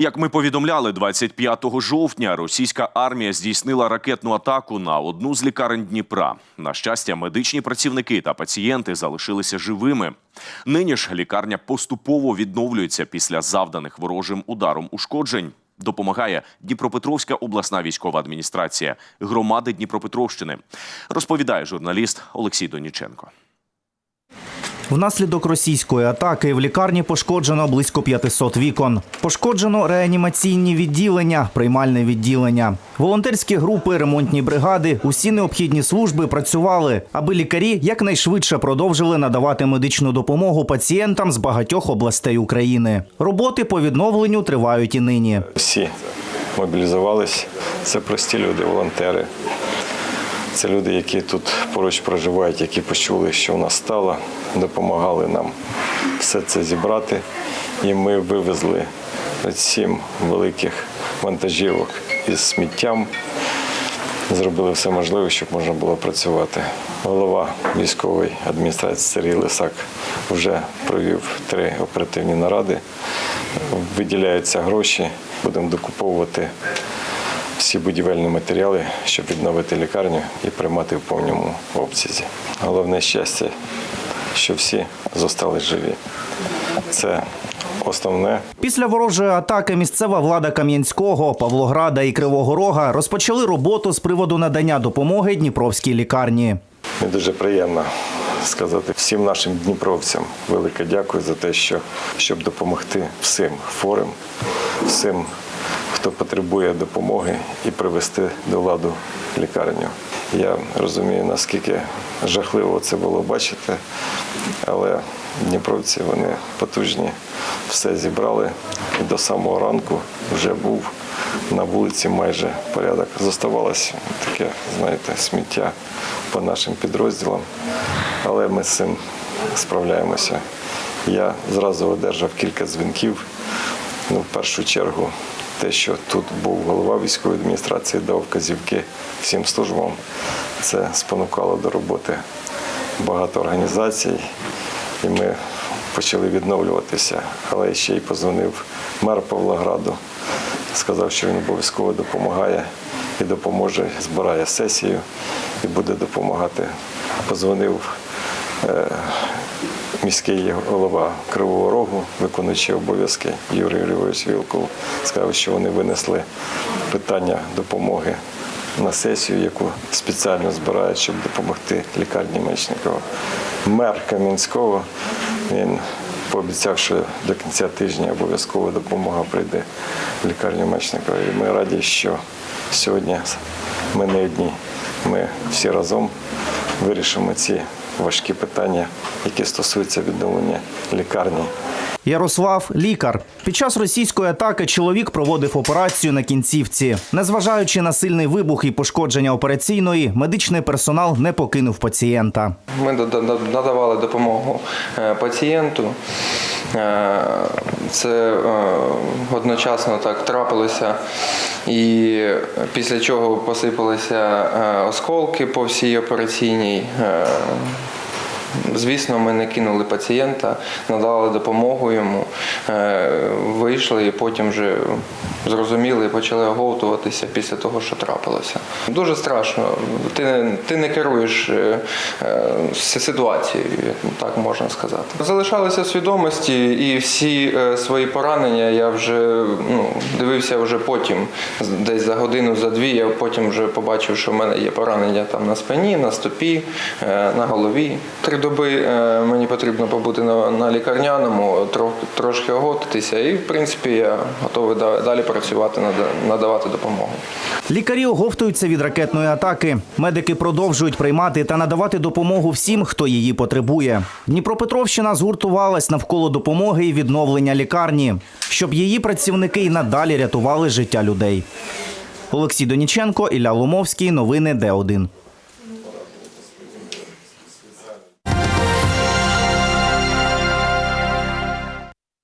Як ми повідомляли, 25 жовтня російська армія здійснила ракетну атаку на одну з лікарень Дніпра. На щастя, медичні працівники та пацієнти залишилися живими. Нині ж лікарня поступово відновлюється після завданих ворожим ударом ушкоджень. Допомагає Дніпропетровська обласна військова адміністрація громади Дніпропетровщини, розповідає журналіст Олексій Доніченко. Внаслідок російської атаки в лікарні пошкоджено близько 500 вікон. Пошкоджено реанімаційні відділення, приймальне відділення. Волонтерські групи, ремонтні бригади, усі необхідні служби працювали, аби лікарі якнайшвидше продовжили надавати медичну допомогу пацієнтам з багатьох областей України. Роботи по відновленню тривають і нині. Всі мобілізувались. Це прості люди, волонтери. Це люди, які тут поруч проживають, які почули, що в нас стало, допомагали нам все це зібрати. І ми вивезли сім великих вантажівок із сміттям. Зробили все можливе, щоб можна було працювати. Голова військової адміністрації Сергій Лисак вже провів три оперативні наради. Виділяються гроші, будемо докуповувати всі будівельні матеріали, щоб відновити лікарню і приймати в повному обсязі. Головне щастя, що всі зостались живі. Це основне. Після ворожої атаки місцева влада Кам'янського, Павлограда і Кривого Рога розпочали роботу з приводу надання допомоги Дніпровській лікарні. Мені дуже приємно сказати всім нашим дніпровцям велике дякую за те, що щоб допомогти всім хворим, всім, хто потребує допомоги і привести до ладу лікарню. Я розумію, наскільки жахливо це було бачити, але дніпровці вони потужні, все зібрали і до самого ранку вже був на вулиці майже порядок. Зоставалося таке, знаєте, сміття по нашим підрозділам, але ми з цим справляємося. Я зразу одержав кілька дзвінків. Ну, в першу чергу, те, що тут був голова військової адміністрації, дав вказівки всім службам, це спонукало до роботи багато організацій, і ми почали відновлюватися. Але ще й позвонив мер Павлограду, сказав, що він обов'язково допомагає і допоможе, збирає сесію і буде допомагати. Позвонив е, міський голова Кривого Рогу, виконуючий обов'язки Юрій Юрійович Вілков, сказав, що вони винесли питання допомоги на сесію, яку спеціально збирають, щоб допомогти лікарні Мечникова. Мер Кам'янського він пообіцяв, що до кінця тижня обов'язково допомога прийде в лікарню Мечникова. І ми раді, що сьогодні ми не одні. Ми всі разом вирішимо ці важкі питання, які стосуються відновлення лікарні. Ярослав лікар. Під час російської атаки чоловік проводив операцію на кінцівці. Незважаючи на сильний вибух і пошкодження операційної, медичний персонал не покинув пацієнта. Ми надавали допомогу е, пацієнту. Е, Це е, одночасно так трапилося, і після чого посипалися осколки по всій операційній. Звісно, ми не кинули пацієнта, надали допомогу йому, е, вийшли і потім вже зрозуміли і почали оговтуватися після того, що трапилося. Дуже страшно. Ти, ти не керуєш е, е, ситуацією, так можна сказати. Залишалися в свідомості і всі свої поранення я вже ну, дивився вже потім, десь за годину, за дві. Я потім вже побачив, що в мене є поранення там на спині, на стопі, на голові. Три доби е, мені потрібно побути на, на лікарняному, тро, трошки оготитися, і в принципі я готовий далі працювати, надавати допомогу. Лікарі оговтуються від ракетної атаки. Медики продовжують приймати та надавати допомогу всім, хто її потребує. Дніпропетровщина згуртувалась навколо допомоги і відновлення лікарні, щоб її працівники й надалі рятували життя людей. Олексій Доніченко, Ілля Ломовський. Новини Д1.